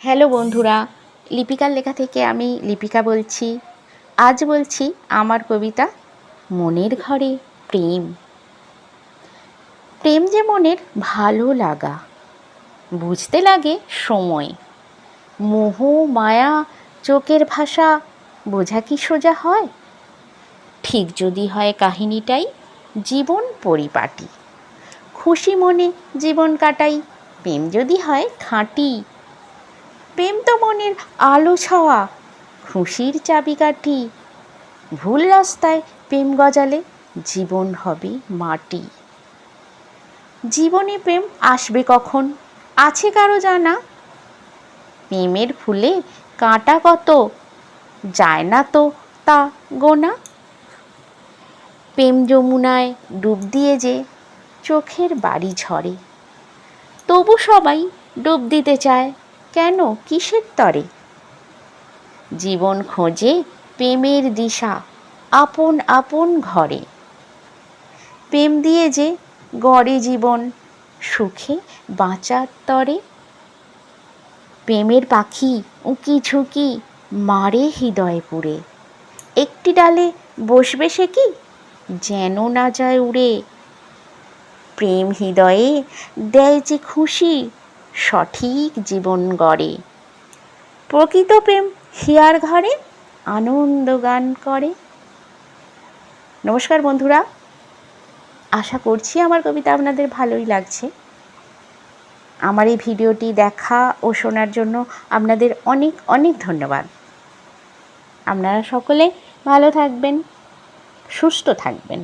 Hello বন্ধুরা, লিপিকার লেখা থেকে আমি লিপিকা বলছি। আজ বলছি আমার কবিতা মনের ঘরে প্রেম। প্রেম যে মনের ভালো লাগা, বুঝতে লাগে সময়। মোহ, মায়া, চোখের ভাষা, বোঝা কি সোজা হয়? ঠিক যদি হয় কাহিনীটাই জীবন পরিপাটি। খুশি মনে জীবন কাটাই, প্রেম যদি হয় খাঁটি প্রেম তো মনের আলো ছাওয়া খুশির চাবিকাঠি। ভুল রাস্তায় প্রেম গজালে জীবন হবে মাটি। জীবনে প্রেম আসবে কখন? আছে কারও জানা? প্রেমের ফুলে কাঁটা কত? যায় না তো তা গোনা? প্রেম যমুনায় ডুব দিয়ে যে চোখের বাড়ি ঝরে, তবু সবাই ডুব দিতে চায়। কেন? কিসের তরে? জীবন খোঁজে প্রেমের দিশা, আপন আপন ঘরে। প্রেম দিয়ে যে গড়ে জীবন, সুখে বাঁচার তরে। প্রেমের পাখি উঁকি ঝুঁকি মারে হৃদয় পুড়ে। একটি ডালে বসবে সে কি? যেন না যায় উড়ে। প্রেম হৃদয়ে দেয় যে খুশি সঠিক জীবন গড়ে। প্রকৃত প্রেম হিয়ার ঘরে, আনন্দ গান করে। নমস্কার বন্ধুরা, আশা করছি আমার কবিতা আপনাদের ভালোই লাগছে। আমার এই ভিডিওটি দেখা ও শোনার জন্য আপনাদের অনেক অনেক ধন্যবাদ। আপনারা সকলে ভালো থাকবেন, সুস্থ থাকবেন।